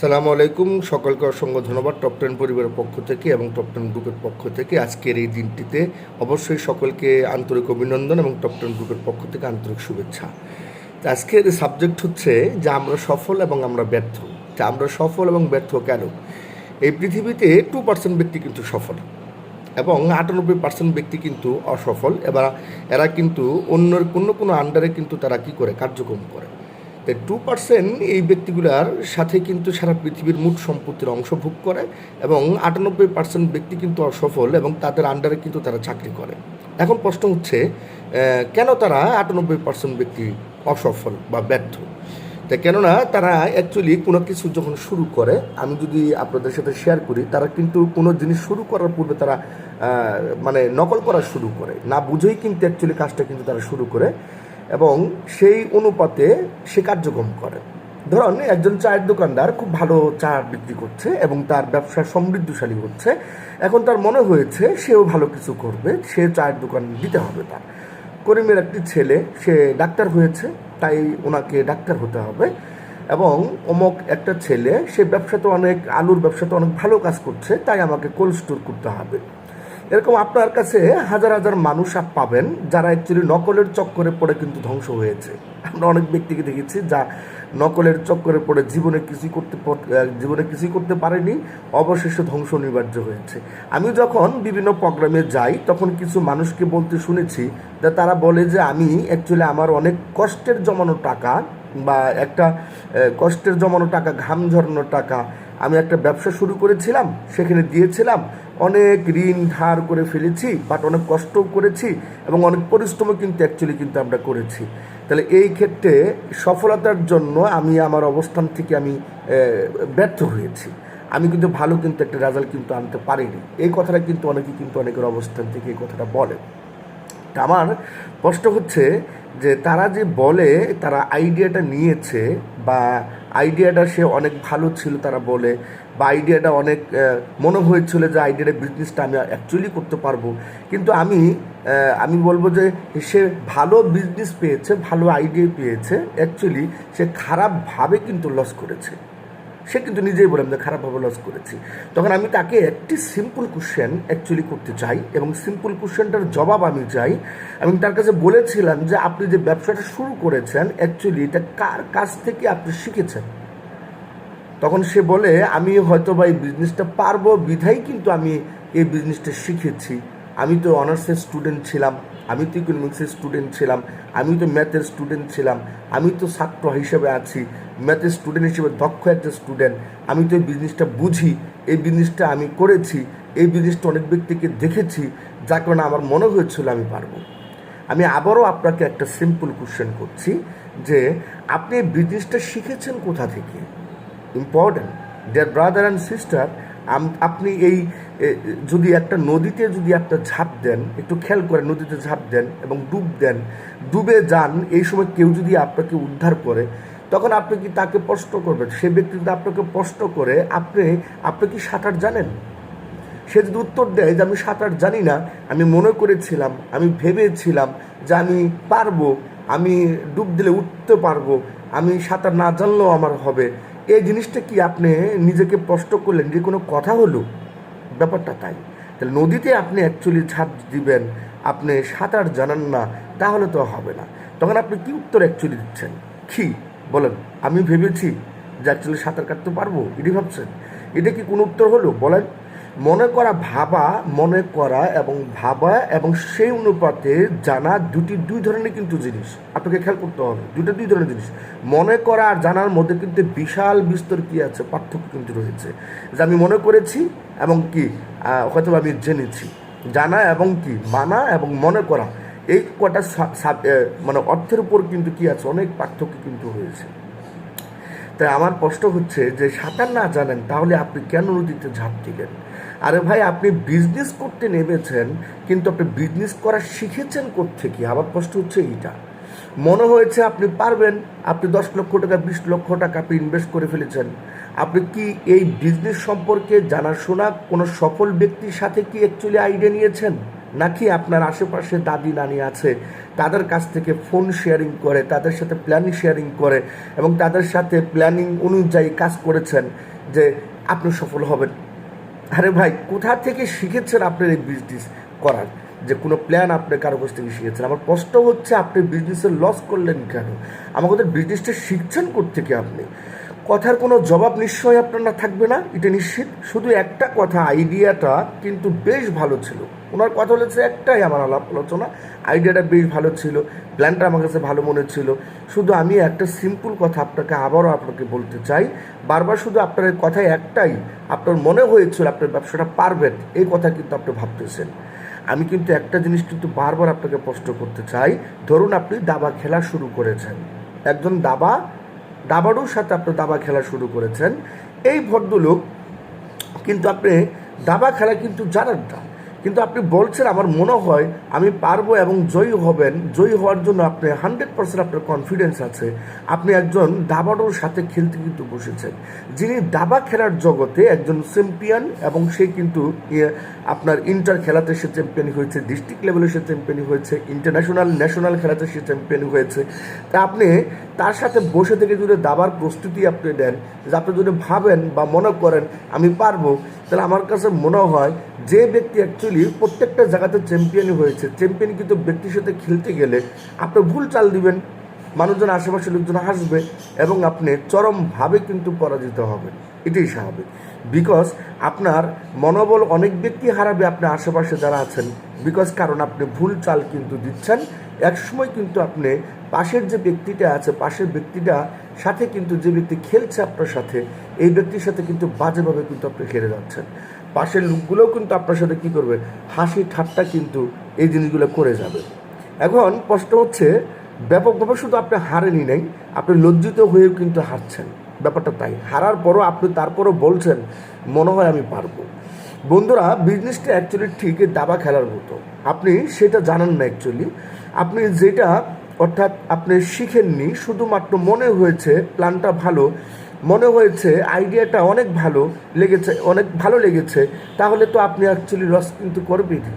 সালামু আলাইকুম, সকলকে অসংখ্য ধন্যবাদ টপ টেন পরিবারের পক্ষ থেকে এবং টপ টেন গ্রুপের পক্ষ থেকে। আজকের এই দিনটিতে অবশ্যই সকলকে আন্তরিক অভিনন্দন এবং টপ টেন গ্রুপের পক্ষ থেকে আন্তরিক শুভেচ্ছা। আজকের সাবজেক্ট হচ্ছে যে আমরা সফল এবং আমরা ব্যর্থ। যে আমরা সফল এবং ব্যর্থ কেন? এই পৃথিবীতে টু পার্সেন্ট ব্যক্তি কিন্তু সফল এবং আটানব্বই পার্সেন্ট ব্যক্তি কিন্তু অসফল। এবার এরা কিন্তু অন্যের কোনো কোনো আন্ডারে কিন্তু তারা কি করে? কার্যক্রম করে। টু পার্সেন্ট এই ব্যক্তিগুলার সাথে কিন্তু সারা পৃথিবীর মোট সম্পত্তির অংশ ভোগ করে এবং আটানব্বই পার্সেন্ট ব্যক্তি কিন্তু অসফল এবং তাদের আন্ডারে কিন্তু তারা চাকরি করে। এখন প্রশ্ন হচ্ছে কেন তারা আটানব্বই পার্সেন্ট ব্যক্তি অসফল বা ব্যর্থ? তা কেননা তারা অ্যাকচুয়ালি কোনো কিছু যখন শুরু করে, আমি যদি আপনাদের সাথে শেয়ার করি, তারা কিন্তু কোনো জিনিস শুরু করার পূর্বে তারা মানে নকল করা শুরু করে। না বুঝেই কিন্তু অ্যাকচুয়ালি কাজটা কিন্তু তারা শুরু করে। এবং সেই অনুপাতে সে কার্যক্রম করে। ধরুন, একজন চায়ের দোকানদার খুব ভালো চা বিক্রি করছে এবং তার ব্যবসা সমৃদ্ধশালী হচ্ছে। এখন তার মনে হয়েছে সেও ভালো কিছু করবে, সে চায়ের দোকান দিতে হবে তার। করিমের একটি ছেলে, সে ডাক্তার হয়েছে, তাই ওনাকে ডাক্তার হতে হবে। এবং অমুক একটা ছেলে, সে ব্যবসাতে অনেক, আলুর ব্যবসাতে অনেক ভালো কাজ করছে, তাই আমাকে কোল্ড স্টোর করতে হবে। এরকম আপনার কাছে হাজার হাজার মানুষ আপ পাবেন, যারা অ্যাকচুয়ালি নকলের চক্করে পড়ে কিন্তু ধ্বংস হয়েছে। আমরা অনেক ব্যক্তিকে দেখেছি যা নকলের চক্করে পড়ে জীবনে কিছুই করতে জীবনে কিছুই করতে পারেনি, অবশেষে ধ্বংস অনিবার্য হয়েছে। আমি যখন বিভিন্ন প্রোগ্রামে যাই, তখন কিছু মানুষকে বলতে শুনেছি যে তারা বলে যে আমি অ্যাকচুয়ালি আমার অনেক কষ্টের জমানো টাকা বা একটা কষ্টের জমানো টাকা, ঘাম ঝরানো টাকা আমি একটা ব্যবসা শুরু করেছিলাম, সেখানে দিয়েছিলাম। অনেক ঋণ ধার করে ফেলেছি বাট অনেক কষ্টও করেছি এবং অনেক পরিশ্রমও কিন্তু অ্যাকচুয়ালি কিন্তু আমরা করেছি। তাহলে এই ক্ষেত্রে সফলতার জন্য আমি আমার অবস্থান থেকে আমি ব্যর্থ হয়েছি। আমি কিন্তু ভালো কিন্তু একটা রেজাল্ট কিন্তু আনতে পারিনি। এই কথাটা কিন্তু অনেকে কিন্তু অনেকের অবস্থান থেকে এই কথাটা বলে। তা আমার প্রশ্ন হচ্ছে যে তারা যে বলে, তারা আইডিয়াটা নিয়েছে বা আইডিয়াটা সে অনেক ভালো ছিল তারা বলে, বা আইডিয়াটা অনেক মনে হয়েছিল যে আইডিয়াটা বিজনেসটা আমি অ্যাকচুয়ালি করতে পারব। কিন্তু আমি আমি বলব যে সে ভালো বিজনেস পেয়েছে, ভালো আইডিয়া পেয়েছে অ্যাকচুয়ালি সে খারাপভাবে কিন্তু লস করেছে। সে কিন্তু নিজেই বললাম যে খারাপভাবে লস করেছি। তখন আমি তাকে একটি সিম্পল কোশ্চেন অ্যাকচুয়ালি করতে চাই এবং সিম্পল কোশ্চেনটার জবাব আমি চাই। আমি তার কাছে বলেছিলাম যে, আপনি যে ব্যবসাটা শুরু করেছেন অ্যাকচুয়ালি এটা কার কাছ থেকে আপনি শিখেছেন? তখন সে বলে, আমি হয়তো বা এই বিজনেসটা পারব, বিধাই কিন্তু আমি এই বিজনেসটা শিখেছি। আমি তো অনার্সের স্টুডেন্ট ছিলাম, আমি তো ইকোনমিক্সের স্টুডেন্ট ছিলাম, আমি তো ম্যাথের স্টুডেন্ট ছিলাম, আমি তো ছাত্র হিসেবে আছি। ম্যাথের স্টুডেন্ট হিসেবে দক্ষ একটা স্টুডেন্ট আমি তো এই বিজনেসটা বুঝি, এই বিজনেসটা আমি করেছি, এই বিজনেসটা অনেক ব্যক্তিকে দেখেছি, যার কারণে আমার মনে হয়েছিল আমি পারব। আমি আবারও আপনাকে একটা সিম্পল কোশ্চেন করছি, যে আপনি এই বিজনেসটা শিখেছেন কোথা থেকে? Important dear brother and sister আপনি এই যদি একটা নদীতে যদি একটা ঝাঁপ দেন, একটু খেয়াল করে নদীতে ঝাঁপ দেন এবং ডুব দেন, ডুবে যান, এই সময় কেউ যদি আপনাকে উদ্ধার করে তখন আপনি কি তাকে প্রশ্ন করবেন? সে ব্যক্তি যদি আপনাকে প্রশ্ন করে, আপনি আপনি কি সাঁতার জানেন? সে যদি উত্তর দেয় যে, আমি সাঁতার জানি না, আমি মনে করেছিলাম, আমি ভেবেছিলাম যে আমি পারব, আমি ডুব দিলে উঠতে পারব, আমি সাঁতার না জানলেও আমার হবে। এই জিনিসটা কি আপনি নিজেকে প্রশ্ন করলেন যে, কোনো কথা হলো? ব্যাপারটা তাই। তাহলে নদীতে আপনি অ্যাকচুয়ালি ঝাঁপ দিবেন, আপনি সাঁতার জানান না, তাহলে তো হবে না। তখন আপনি কি উত্তর অ্যাকচুয়ালি দিচ্ছেন? কি? বলেন আমি ভেবেছি যে অ্যাকচুয়ালি সাঁতার কাটতে পারব এটি ভাবছেন। এটা কি কোনো উত্তর হলো? বলেন, মনে করা ভাবা, মনে করা এবং ভাবা এবং সেই অনুপাতে জানা দুটি, দুই ধরনের কিন্তু জিনিস। আপনাকে খেয়াল করতে হবে, দুটো, দুই ধরনের জিনিস। মনে করা আর জানার মধ্যে কিন্তু বিশাল বিস্তর কি আছে, পার্থক্য কিন্তু রয়েছে। যে আমি মনে করেছি এবং কি হয়তো আমি জেনেছি। জানা এবং কি, মানা এবং মনে করা। এই কটা মানে অর্থের উপর কিন্তু কি আছে? অনেক পার্থক্য কিন্তু হয়েছে। তাই আমার প্রশ্ন হচ্ছে যে, সাঁতার না জানেন, তাহলে আপনি কেন নদীতে ঝাঁপ দিলেন? আরে ভাই, আপনি বিজনেস করতে নেমেছেন, কিন্তু আপনি বিজনেস করা শিখেছেন থেকে আমার প্রশ্ন হচ্ছে এইটা। মনে হয়েছে আপনি পারবেন, আপনি দশ লক্ষ টাকা, বিশ লক্ষ টাকা আপনি ইনভেস্ট করে ফেলেছেন। আপনি কি এই বিজনেস সম্পর্কে জানাশোনা কোনো সফল ব্যক্তির সাথে কি অ্যাকচুয়ালি আইডিয়া নিয়েছেন? নাকি আপনার আশেপাশে দাদি নানি আছে, তাদের কাছ থেকে ফোন শেয়ারিং করে, তাদের সাথে প্ল্যানিং শেয়ারিং করে এবং তাদের সাথে প্ল্যানিং অনুযায়ী কাজ করেছেন যে আপনি সফল হবেন। আরে ভাই, কোথা থেকে শিখেছেন আপনার এই বিজনেস করার? যে কোনো প্ল্যান আপনি কারও কাছ থেকে শিখেছেন। আমার প্রশ্ন হচ্ছে, আপনি বিজনেসে লস করলেন কেন? আমাদের বিজনেসটা শিখছেন থেকে আপনি? কথার কোনো জবাব নিশ্চয়ই আপনার থাকবে না, এটা নিশ্চিত। শুধু একটা কথা, আইডিয়াটা কিন্তু বেশ ভালো ছিল। ওনার কথা হচ্ছে একটাই আমার আলাপ আলোচনা, আইডিয়াটা বেশ ভালো ছিল, প্ল্যানটা আমার কাছে ভালো মনে ছিল। শুধু আমি একটা সিম্পল কথা আপনাকে আবারও আপনাকে বলতে চাই, বারবার শুধু আপনার কথাই একটাই, আপনার মনে হয়েছিল আপনার ব্যবসাটা পারবেন এই কথা কিন্তু আপনি ভাবতেছেন। আমি কিন্তু একটা জিনিস কিন্তু বারবার আপনাকে প্রশ্ন করতে চাই, ধরুন আপনি দাবা খেলা শুরু করেছেন। একজন দাবা দাবারুর সাথে আপনি দাবা খেলা শুরু করেছেন। এই ভদ্রলোক কিন্তু আপনি দাবা খেলা কিন্তু জানেন না। কিন্তু আপনি বলছেন, আমার মনে হয় আমি পারব এবং জয়ী হবেন। জয়ী হওয়ার জন্য আপনি হান্ড্রেড পার্সেন্ট আপনার কনফিডেন্স আছে। আপনি একজন দাবাডোর সাথে খেলতে কিন্তু বসেছেন। যিনি দাবা খেলার জগতে একজন চ্যাম্পিয়ন এবং সে কিন্তু আপনার ইন্টার খেলাতে সে চ্যাম্পিয়ন হয়েছে ডিস্ট্রিক্ট লেভেলে সে চ্যাম্পিয়ন হয়েছে ইন্টারন্যাশনাল ন্যাশনাল খেলাতে সে চ্যাম্পিয়ন হয়েছে। তা আপনি তার সাথে বসে থেকে যদি দাবার প্রস্তুতি আপনি দেন, যে আপনি যদি ভাবেন বা মনে করেন, আমি পারব, তাহলে আমার কাছে মনে হয় যে ব্যক্তি অ্যাকচুয়ালি প্রত্যেকটা জায়গাতে চ্যাম্পিয়ন হয়েছে চ্যাম্পিয়ন কিন্তু ব্যক্তির সাথে খেলতে গেলে আপনি ভুল চাল দিবেন, মানুষজন, আশেপাশের লোকজন হাসবে এবং আপনি চরমভাবে কিন্তু পরাজিত হবেন। এটাই স্বাভাবিক। বিকজ আপনার মনোবল অনেক ব্যক্তি হারাবে আপনার আশেপাশে যারা আছেন। বিকজ কারণ আপনি ভুল চাল কিন্তু দিচ্ছেন। একসময় কিন্তু আপনি পাশের যে ব্যক্তিটা আছে, পাশের ব্যক্তিটা সাথে কিন্তু যে ব্যক্তি খেলছে আপনার সাথে, এই ব্যক্তির সাথে কিন্তু বাজেভাবে কিন্তু আপনি খেলে যাচ্ছেন। পাশের লোকগুলোও কিন্তু আপনার সাথে কি করবে? হাসি ঠাট্টা কিন্তু এই জিনিসগুলো করে যাবে। এখন প্রশ্ন হচ্ছে, ব্যাপকভাবে শুধু আপনি হারেনি নাই, আপনি লজ্জিত হয়েও কিন্তু হারছেন। ব্যাপারটা তাই। হারার পরও আপনি তারপরও বলছেন, মনে হয় আমি পারব। বন্ধুরা বিজনেসটা অ্যাকচুয়ালি ঠিক দাবা খেলার মতো। আপনি সেটা জানেন না অ্যাকচুয়ালি আপনি যেটা অর্থাৎ আপনি শিখেননি, শুধুমাত্র মনে হয়েছে প্ল্যানটা ভালো। মনে হয়েছে আইডিয়াটা অনেক ভালো লেগেছে, অনেক ভালো লেগেছে। তাহলে তো আপনি অ্যাকচুয়ালি রস কিন্তু করবেনই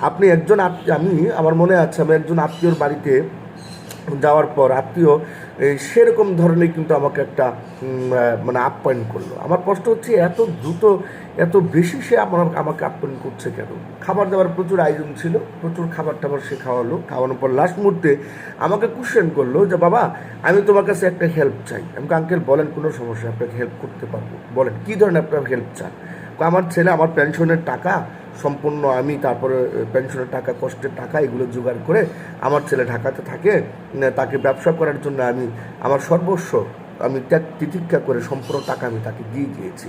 আপনি একজন আমি, আমার মনে আছে আমি একজন আত্মীয়র বাড়িতে যাওয়ার পর, আত্মীয় সেরকম ধরনের কিন্তু আমাকে একটা মানে আপ্যায়ন করল। আমার প্রশ্ন হচ্ছে, এত দ্রুত, এত বেশি সে আমার, আমাকে আপ্যায়ন করছে কেন? খাবার দাবার প্রচুর আয়োজন ছিল, প্রচুর খাবার টাবার সে খাওয়ালো। খাওয়ানোর পর লাস্ট মুহূর্তে আমাকে কোশ্চেন করল যে, বাবা, আমি তোমার কাছে একটা হেল্প চাই। আমাকে আঙ্কেল, বলেন, কোনো সমস্যা, আপনাকে হেল্প করতে পারব। বলেন, কী ধরনের আপনার হেল্প চান? আমার ছেলে, আমার পেনশনের টাকা সম্পূর্ণ আমি, তারপরে পেনশনের টাকা, কষ্টের টাকা এগুলো জোগাড় করে আমার ছেলে ঢাকাতে থাকে তাকে ব্যবসা করার জন্য আমি, আমার সর্বস্ব আমি ত্যাগ তিতিক্ষা করে সম্পূর্ণ টাকা আমি তাকে দিয়ে দিয়েছি।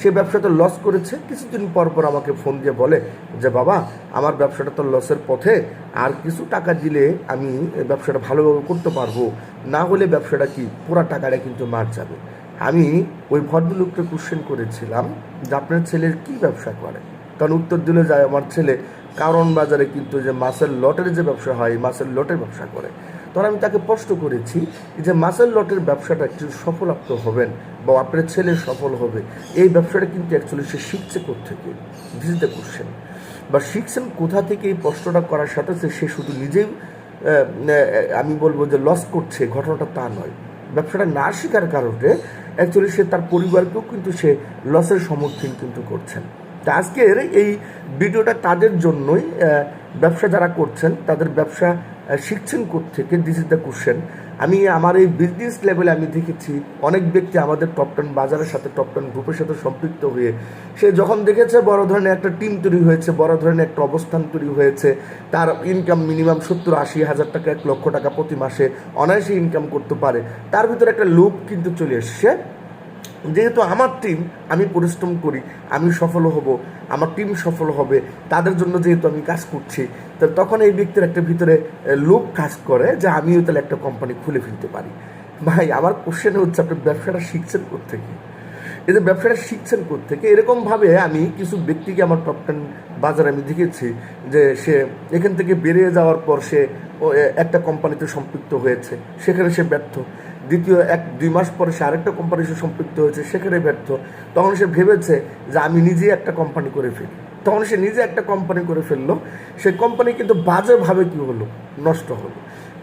সে ব্যবসাতে লস করেছে, কিছুদিন পর পর আমাকে ফোন দিয়ে বলে যে, বাবা, আমার ব্যবসাটা তো লসের পথে, আর কিছু টাকা দিলে আমি ব্যবসাটা ভালোভাবে করতে পারব। না হলে ব্যবসাটা কি, পুরা টাকাটা কিন্তু মার যাবে। আমি ওই ভদ্রলোককে কোশ্চেন করেছিলাম যে, আপনার ছেলের কি ব্যবসা করে? কারণ উত্তর দিলে যায় আমার ছেলে। কারণ বাজারে কিন্তু যে মাছের লটের যে ব্যবসা হয় মাছের লটের ব্যবসা করে। তখন আমি তাকে প্রশ্ন করেছি যে মাছের লটের ব্যবসাটা একটু সফল আপনি হবেন বা আপনার ছেলে সফল হবে। এই ব্যবসাটা কিন্তু অ্যাকচুয়ালি সে শিখছে কোথেকে দিস দ্য কোশ্চেন বা শিখছেন কোথা থেকে এই প্রশ্নটা করার সাথে সে শুধু নিজেই আমি বলব যে লস করছে, ঘটনাটা তা নয়। ব্যবসাটা না শেখার কারণে অ্যাকচুয়ালি সে তার পরিবারকেও কিন্তু সে লসের সম্মুখীন কিন্তু করছেন। তা আজকের এই ভিডিওটা তাদের জন্যই ব্যবসা যারা করছেন, তাদের ব্যবসা শিখছেন থেকে দিস ইজ দ্য কোশ্চেন আমি আমার এই বিজনেস লেভেলে আমি দেখেছি, অনেক ব্যক্তি আমাদের টপ টেন বাজারের সাথে টপ টেন গ্রুপের সাথে সম্পৃক্ত হয়ে, সে যখন দেখেছে বড় ধরনের একটা টিম তৈরি হয়েছে, বড় ধরনের একটা অবস্থান তৈরি হয়েছে, তার ইনকাম মিনিমাম সত্তর আশি হাজার টাকা, এক লক্ষ টাকা প্রতি মাসে অনায়াসে ইনকাম করতে পারে। তার ভিতরে একটা লোভ কিন্তু চলে এসছে। যেহেতু আমার টিম আমি পরিশ্রম করি, আমি সফল হব, আমার টিম সফল হবে, তাদের জন্য যেহেতু আমি কাজ করছি, তো তখন এই ব্যক্তির একটা ভিতরে লোক কাজ করে যে আমিও তাহলে একটা কোম্পানি খুলে ফেলতে পারি। ভাই, আমার কোশ্চেন হচ্ছে, আপনি ব্যবসাটা শিখছেন কোথেকে এই যে ব্যবসাটা শিখছেন কোথেকে এরকমভাবে আমি কিছু ব্যক্তিকে আমার টপ টেন বাজারে আমি দেখেছি যে সে এখান থেকে বেরিয়ে যাওয়ার পর সে একটা কোম্পানিতে সম্পৃক্ত হয়েছে, সেখানে সে ব্যর্থ। দ্বিতীয় এক, দুই মাস পরে সে আরেকটা কোম্পানির সাথে সম্পৃক্ত হয়েছে, সেখানে ব্যর্থ। তখন সে ভেবেছে যে আমি নিজেই একটা কোম্পানি করে ফেলি। তখন সে নিজে একটা কোম্পানি করে ফেলল। সেই কোম্পানি কিন্তু বাজেভাবে কী হলো? নষ্ট হলো।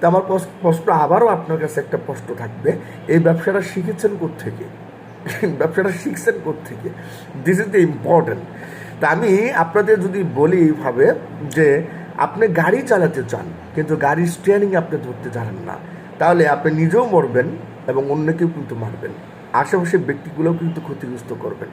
তা আমার প্রশ- প্রশ্ন আবারও আপনার কাছে একটা প্রশ্ন থাকবে। এই ব্যবসাটা শিখেছেন থেকে ব্যবসাটা শিখছেন থেকে দিস ইজ দ্য ইম্পর্টেন্ট তা আমি আপনাদের যদি বলি এইভাবে যে আপনি গাড়ি চালাতে চান, কিন্তু গাড়ির স্টিয়ারিং আপনি ধরতে জানেন না। তাহলে আপনি নিজেও মরবেন এবং অন্যকেও কিন্তু মারবেন। আশেপাশের ব্যক্তিগুলোও কিন্তু ক্ষতিগ্রস্ত করবেন।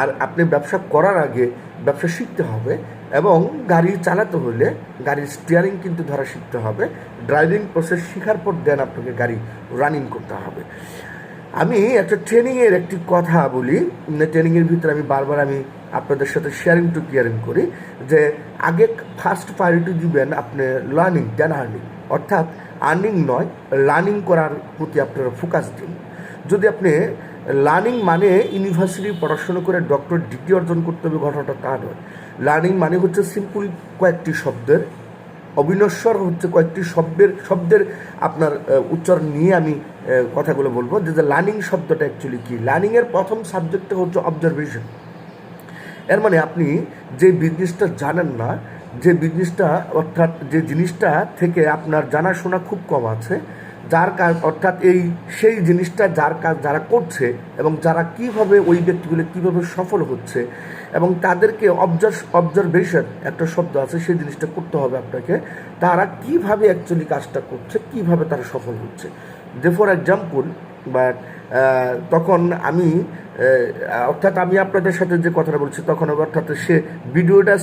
আর আপনি ব্যবসা করার আগে ব্যবসা শিখতে হবে এবং গাড়ি চালাতে হলে গাড়ির স্টিয়ারিং কিন্তু ধরা শিখতে হবে। ড্রাইভিং প্রসেস শেখার পর দেন আপনাকে গাড়ি রানিং করতে হবে। আমি একটা ট্রেনিংয়ের একটি কথা বলি। ট্রেনিংয়ের ভিতরে আমি বারবার আমি আপনাদের সাথে শেয়ারিং টু কেয়ারিং করি যে আগে ফার্স্ট প্রায়োরিটি দিবেন আপনি লার্নিং দেন আর্নিং অর্থাৎ আর্নিং নয় লার্নিং করার প্রতি আপনারা ফোকাস দিন। যদি আপনি লার্নিং মানে ইউনিভার্সিটি পড়াশোনা করে ডক্টর ডিগ্রি অর্জন করতে হবে, ঘটনাটা তা নয়। লার্নিং মানে হচ্ছে সিম্পল কয়েকটি শব্দের, অবিনশ্বর হচ্ছে কয়েকটি শব্দের শব্দের আপনার উচ্চারণ নিয়ে আমি কথাগুলো বলব। যে লার্নিং শব্দটা অ্যাকচুয়ালি কি? লার্নিংয়ের প্রথম সাবজেক্টটা হচ্ছে অবজারভেশন এর মানে আপনি যে বিজনেসটা জানেন না যে বিজনেসটা অর্থাৎ যে জিনিসটা থেকে আপনার জানাশোনা খুব কম আছে, যার কাজ অর্থাৎ এই সেই জিনিসটা যার কাজ, যারা করছে এবং যারা কীভাবে ওই ব্যক্তিগুলো কীভাবে সফল হচ্ছে এবং তাদেরকে অবজার অবজারভেশন একটা শব্দ আছে, সেই জিনিসটা করতে হবে আপনাকে। তারা কীভাবে অ্যাকচুয়ালি কাজটা করছে, কীভাবে তারা সফল হচ্ছে। যে ফর এক্সাম্পল বাট তখন আমি অর্থাৎ আমি আপনাদের সাথে যে কথাটা বলছি, তখন অর্থাৎ সে ভিডিওটা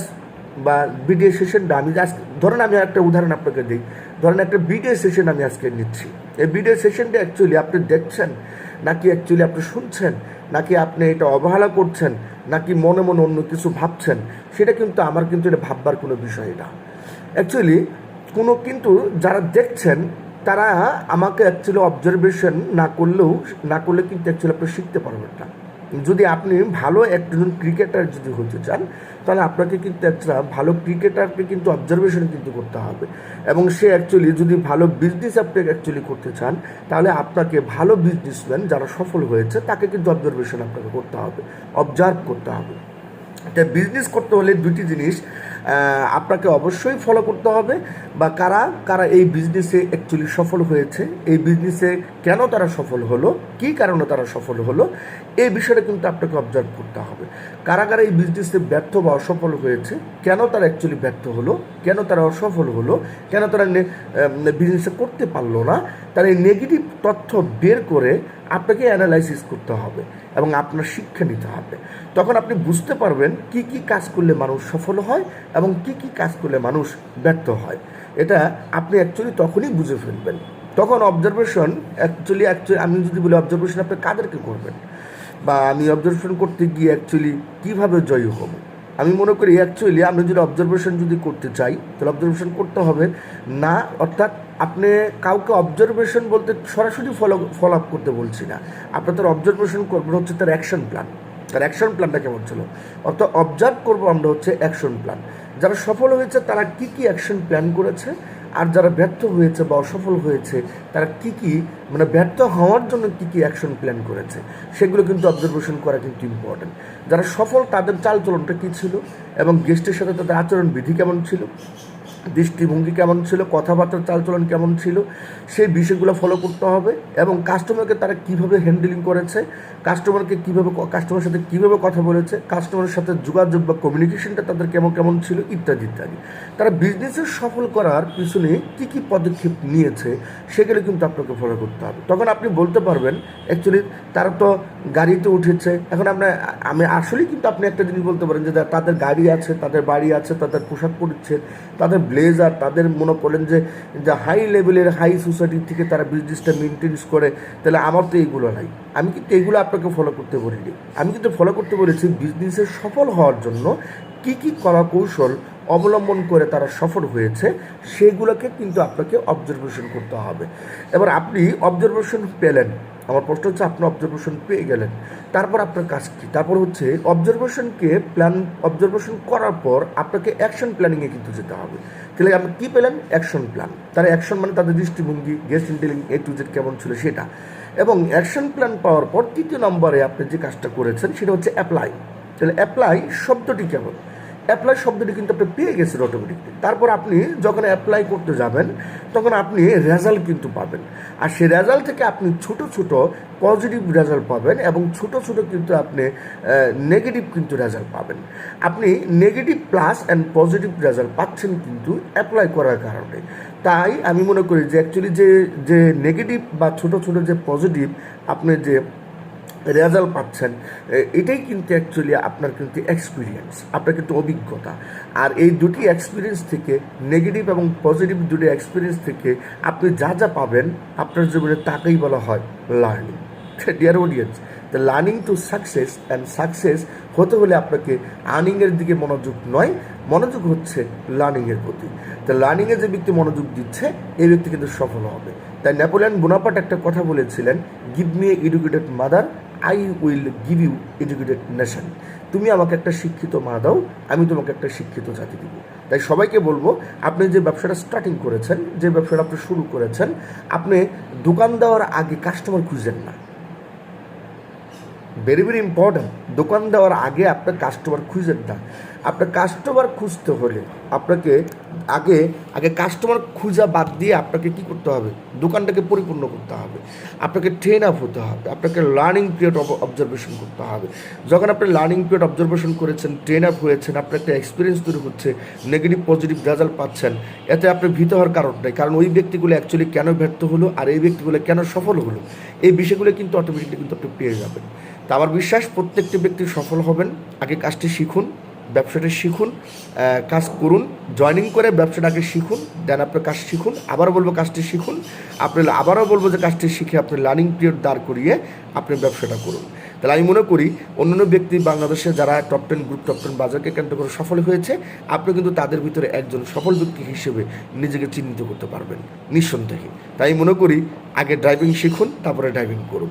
বা বিডিএ সেশনটা আমি আজকে ধরেন আমি একটা উদাহরণ আপনাকে দিই। ধরেন একটা বিডিএ সেশন আমি আজকে নিচ্ছি। এই ভিডিও সেশনটা অ্যাকচুয়ালি আপনি দেখছেন, নাকি অ্যাকচুয়ালি আপনি শুনছেন, নাকি আপনি এটা অবহেলা করছেন, নাকি মনে মনে অন্য কিছু ভাবছেন, সেটা কিন্তু আমার কিন্তু এটা ভাববার কোনো বিষয় না। অ্যাকচুয়ালি কোনো কিন্তু যারা দেখছেন, তারা আমাকে অ্যাকচুয়ালি অবজারভেশন না করলেও না করলে কিন্তু অ্যাকচুয়ালি আপনি শিখতে পারবেন না। যদি আপনি ভালো একজন ক্রিকেটার যদি হতে চান, তাহলে আপনাকে কিন্তু একটা ভালো ক্রিকেটারকে কিন্তু অবজারভেশন কিন্তু করতে হবে। এবং সে অ্যাকচুয়ালি যদি ভালো বিজনেস আপনি অ্যাকচুয়ালি করতে চান, তাহলে আপনাকে ভালো বিজনেসম্যান যারা সফল হয়েছে, তাকে কিন্তু অবজারভেশন আপনাকে করতে হবে অবজার্ভ করতে হবে। এটা বিজনেস করতে হলে দুটি জিনিস আপনাকে অবশ্যই ফলো করতে হবে। বা কারা কারা এই বিজনেসে অ্যাকচুয়ালি সফল হয়েছে, এই বিজনেসে কেন তারা সফল হলো, কী কারণে তারা সফল হলো, এই বিষয়টা কিন্তু আপনাকে অবজার্ভ করতে হবে। কারা কারা এই বিজনেসে ব্যর্থ বা অসফল হয়েছে, কেন তারা অ্যাকচুয়ালি ব্যর্থ হলো, কেন তারা অসফল হলো, কেন তারা বিজনেসে করতে পারল না তার এই নেগেটিভ তথ্য বের করে আপনাকে অ্যানালাইসিস করতে হবে এবং আপনার শিক্ষা নিতে হবে। তখন আপনি বুঝতে পারবেন কি কি কাজ করলে মানুষ সফল হয় এবং কি কি কাজ করলে মানুষ ব্যর্থ হয়। এটা আপনি অ্যাকচুয়ালি তখনই বুঝে ফেলবেন। তখন অবজারভেশন অ্যাকচুয়ালি অ্যাকচুয়ালি আমি যদি বলি অবজারভেশন আপনি কাদেরকে করবেন? বা আমি অবজারভেশন করতে গিয়ে অ্যাকচুয়ালি কীভাবে জয়ী হব? আমি মনে করি অ্যাকচুয়ালি আমি যদি অবজারভেশন যদি করতে চাই, তাহলে অবজারভেশন করতে হবে না, অর্থাৎ আপনি কাউকে অবজারভেশন বলতে সরাসরি ফলো ফলো আপ করতে বলছি না। আপনার তার অবজারভেশন করবেন হচ্ছে তার অ্যাকশন প্ল্যান তার অ্যাকশন প্ল্যানটা কেমন ছিল? অর্থাৎ অবজার্ভ করব আমরা হচ্ছে অ্যাকশন প্ল্যান যারা সফল হয়েছে, তারা কি কি অ্যাকশন প্ল্যান করেছে? আর যারা ব্যর্থ হয়েছে বা অসফল হয়েছে, তারা কি কি মানে ব্যর্থ হওয়ার জন্য কি কি অ্যাকশন প্ল্যান করেছে? সেগুলো কিন্তু অবজারভেশন করা কিন্তু ইম্পর্টেন্ট যারা সফল, তাদের চালচলনটা কী ছিল? এবং গেস্টের সাথে তাদের আচরণ বিধি কেমন ছিল? দৃষ্টিভঙ্গি কেমন ছিল, কথাবার্তার চালচলন কেমন ছিল, সেই বিষয়গুলো ফলো করতে হবে এবং কাস্টমারকে তারা কীভাবে হ্যান্ডেলিং করেছে কাস্টমারকে কীভাবে কাস্টমারের সাথে কীভাবে কথা বলেছে কাস্টমারের সাথে যোগাযোগ বা কমিউনিকেশনটা তাদের কেমন কেমন ছিল ইত্যাদি ইত্যাদি। তারা বিজনেসের সফল করার পিছনে কী কী পদক্ষেপ নিয়েছে, সেগুলো কিন্তু আপনাকে ফলো করতে হবে। তখন আপনি বলতে পারবেন অ্যাকচুয়ালি তারা তো গাড়িতে উঠেছে, এখন আপনার আমি আসলেই কিন্তু আপনি একটা জিনিস বলতে পারেন যে তাদের গাড়ি আছে, তাদের বাড়ি আছে, তাদের পোশাক পরিচ্ছেদ তাদের ব্লেজার তাদের মনে করেন যে যে হাই লেভেলের হাই সোসাইটি থেকে তারা বিজনেসটা মেনটেন্স করে, তাহলে আমার তো এইগুলো নাই। আমি কিন্তু এইগুলো আপনাকে ফলো করতে বলিনি। আমি কিন্তু ফলো করতে বলেছি বিজনেসে সফল হওয়ার জন্য কি কি কলা কৌশল অবলম্বন করে তারা সফল হয়েছে, সেগুলোকে কিন্তু আপনাকে অবজারভেশন করতে হবে। এবার আপনি অবজারভেশন পেলেন। আমার প্রশ্ন হচ্ছে, আপনি অবজারভেশন পেয়ে গেলেন। তারপর আপনার কাজ কী? তারপর হচ্ছে অবজারভেশনকে প্ল্যান অবজারভেশন করার পর আপনাকে অ্যাকশন প্ল্যানিংয়ে কিন্তু যেতে হবে। তাহলে আপনি কী পেলেন? অ্যাকশন প্ল্যান তার অ্যাকশন মানে তাদের দৃষ্টিভঙ্গি গেস্ট ইন্টেলিং এ টু জেড কেমন ছিল সেটা। এবং অ্যাকশন প্ল্যান পাওয়ার পর তৃতীয় নম্বরে আপনি যে কাজটা করেছেন, সেটা হচ্ছে অ্যাপ্লাই তাহলে অ্যাপ্লাই শব্দটি কেমন? অ্যাপ্লাই শব্দটি কিন্তু আপনি পেয়ে গেছেন অটোমেটিকলি তারপর আপনি যখন অ্যাপ্লাই করতে যাবেন, তখন আপনি রেজাল্ট কিন্তু পাবেন। আর সেই রেজাল্ট থেকে আপনি ছোট ছোট পজিটিভ রেজাল্ট পাবেন এবং ছোট ছোট কিন্তু আপনি নেগেটিভ কিন্তু রেজাল্ট পাবেন। আপনি negative plus and positive result পাচ্ছেন কিন্তু অ্যাপ্লাই করার কারণে। তাই আমি মনে করি যে অ্যাকচুয়ালি যে যে নেগেটিভ বা ছোট ছোট যে পজিটিভ আপনি যে রেজাল্ট পাচ্ছেন এটাই কিন্তু অ্যাকচুয়ালি আপনার কিন্তু এক্সপিরিয়েন্স আপনার কিন্তু অভিজ্ঞতা। আর এই দুটি এক্সপিরিয়েন্স থেকে নেগেটিভ এবং পজিটিভ দুটি এক্সপিরিয়েন্স থেকে আপনি যা যা পাবেন, আপনার জীবনে তাকেই বলা হয় learning dear audience the learning to success and success হতে হলে আপনাকে আর্নিংয়ের দিকে মনোযোগ নয়, মনোযোগ হচ্ছে লার্নিংয়ের প্রতি। তো লার্নিংয়ে যে ব্যক্তি মনোযোগ দিচ্ছে, এই ব্যক্তি কিন্তু সফল হবে। তাই নেপোলিয়ান বোনাপাট একটা কথা বলেছিলেন give me educated mother I will give you educated nation তুমি আমাকে একটা শিক্ষিত মা দাও, আমি তোমাকে একটা শিক্ষিত জাতি দিব। তাই সবাইকে বলব, আপনি যে ব্যবসাটা স্টার্টিং করেছেন, যে ব্যবসাটা আপনি শুরু করেছেন, আপনি দোকান দেওয়ার আগে কাস্টমার খুঁজেন না। ভেরি ভেরি ইম্পর্ট্যান্ট দোকান দেওয়ার আগে আপনার কাস্টমার খুঁজেন না। আপনার কাস্টমার খুঁজতে হলে আপনাকে আগে আগে কাস্টমার খুঁজা বাদ দিয়ে আপনাকে কি করতে হবে? দোকানটাকে পরিপূর্ণ করতে হবে। আপনাকে ট্রেন আপ হতে হবে। আপনাকে লার্নিং পিরিয়ড অবজারভেশন করতে হবে। যখন আপনি লার্নিং পিরিয়ড অবজারভেশন করেছেন ট্রেন আপ হয়েছেন, আপনার একটা এক্সপিরিয়েন্স তৈরি হচ্ছে নেগেটিভ পজিটিভ রেজাল্ট পাচ্ছেন, এতে আপনি ভীত হওয়ার কারণ নেই। কারণ ওই ব্যক্তিগুলো অ্যাকচুয়ালি কেন ব্যর্থ হলো আর এই ব্যক্তিগুলো কেন সফল হলো? এই বিষয়গুলো কিন্তু অটোমেটিকলি কিন্তু আপনি পেয়ে যাবেন। তা আমার বিশ্বাস প্রত্যেকটি ব্যক্তি সফল হবেন, আগে কাজটি শিখুন, ব্যবসাটা শিখুন কাজ করুন জয়েনিং করে ব্যবসাটাকে শিখুন দেন আপনার কাজ শিখুন, আবারও বলব কাজটি শিখুন, আপনি আবারও বলব যে কাজটি শিখে আপনি লার্নিং পিরিয়ড দাঁড় করিয়ে আপনি ব্যবসাটা করুন। তাহলে আমি মনে করি অন্যান্য ব্যক্তি বাংলাদেশে যারা top ten group top ten বাজারকে কেন্দ্র করে সফল হয়েছে, আপনি কিন্তু তাদের ভিতরে একজন সফল ব্যক্তি হিসেবে নিজেকে চিহ্নিত করতে পারবেন, নিঃসন্দেহে। তাই মনে করি আগে ড্রাইভিং শিখুন, তারপরে ড্রাইভিং করুন।